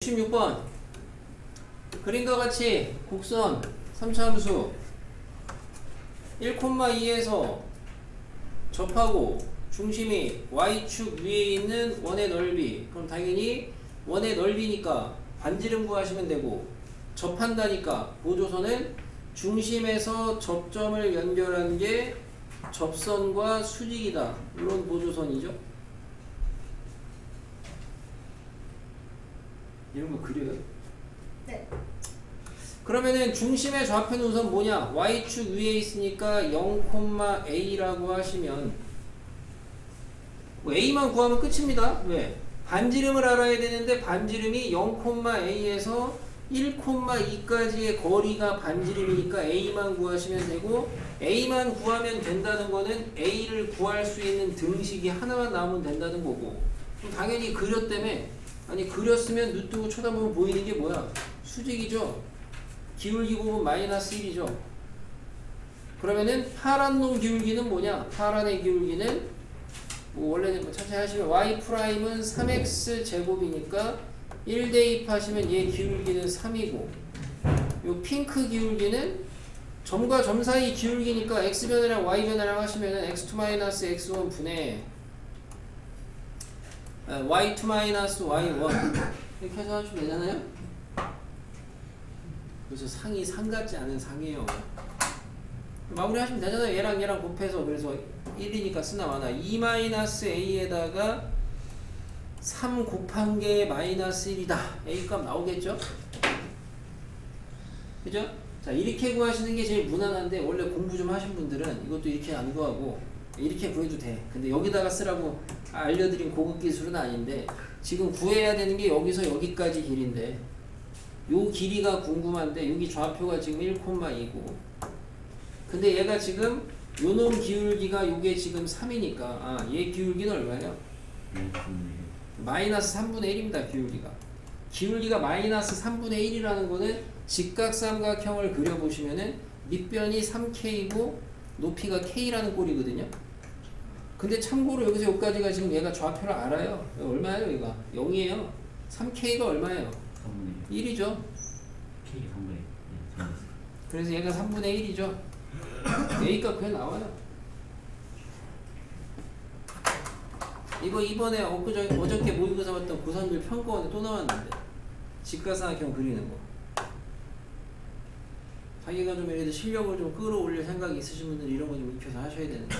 66번. 그림과 같이 곡선 3차함수 1,2에서 접하고 중심이 y축 위에 있는 원의 넓이. 그럼 당연히 원의 넓이니까 반지름 구하시면 되고 접한다니까 보조선은 중심에서 접점을 연결한 게 접선과 수직이다. 물론 보조선이죠 이런 거 그려요? 네. 그러면은 중심의 좌표는 우선 뭐냐? y축 위에 있으니까 0,a라고 하시면 뭐 a만 구하면 끝입니다. 왜? 반지름을 알아야 되는데 반지름이 0,a에서 1,2까지의 거리가 반지름이니까 a만 구하시면 되고 a만 구하면 된다는 거는 a를 구할 수 있는 등식이 하나만 나오면 된다는 거고 당연히 그렸다며 아니 그렸으면 눈 뜨고 쳐다보면 보이는 게 뭐야? 수직이죠. 기울기 보면 마이너스 1이죠. 그러면은 파란 놈 기울기는 뭐냐? 파란의 기울기는 뭐 원래는 뭐 천천히 하시면 y 프라임은 3x 제곱이니까 1 대입 하시면 얘 기울기는 3이고 요 핑크 기울기는 점과 점 사이 기울기니까 x 변이랑 y 변이랑 하시면은 x2 마이너스 x1 분의 아, y2 마이너스 y1 이렇게 해서 하시면 되잖아요. 그래서 상이 상 같지 않은 상이에요. 마무리하시면 되잖아요. 얘랑 얘랑 곱해서 그래서 1이니까 쓰나 마나 2 마이너스 a에다가 3 곱한 게 마이너스 1이다. a 값 나오겠죠? 그죠? 자 이렇게 구하시는 게 제일 무난한데 원래 공부 좀 하신 분들은 이것도 이렇게 안 구하고 이렇게 구해도 돼. 근데 여기다가 쓰라고 알려드린 고급 기술은 아닌데 지금 구해야 되는 게 여기서 여기까지 길인데 요 길이가 궁금한데 여기 좌표가 지금 1,2고 근데 얘가 지금 요놈 기울기가 요게 지금 3이니까 아 얘 기울기는 얼마예요? 마이너스 3분의 1입니다 기울기가 기울기가 마이너스 3분의 1이라는 거는 직각삼각형을 그려보시면은 밑변이 3K고 높이가 K라는 꼴이거든요 근데 참고로 여기서 여기까지가 지금 얘가 좌표를 알아요 얼마예요 얘가 0이에요 3K가 얼마예요? 3분의 1 이죠 K 3분의 1 그래서 얘가 3분의 1이죠. A값 그냥 나와요. 이거 이번에 엊그저, 어저께 모의고사 봤던 고산들 평가원에 또 나왔는데 직가상학형 그리는 거. 자기가 좀 이래도 실력을 좀 끌어올릴 생각이 있으신 분들은 이런 거 좀 익혀서 하셔야 되는데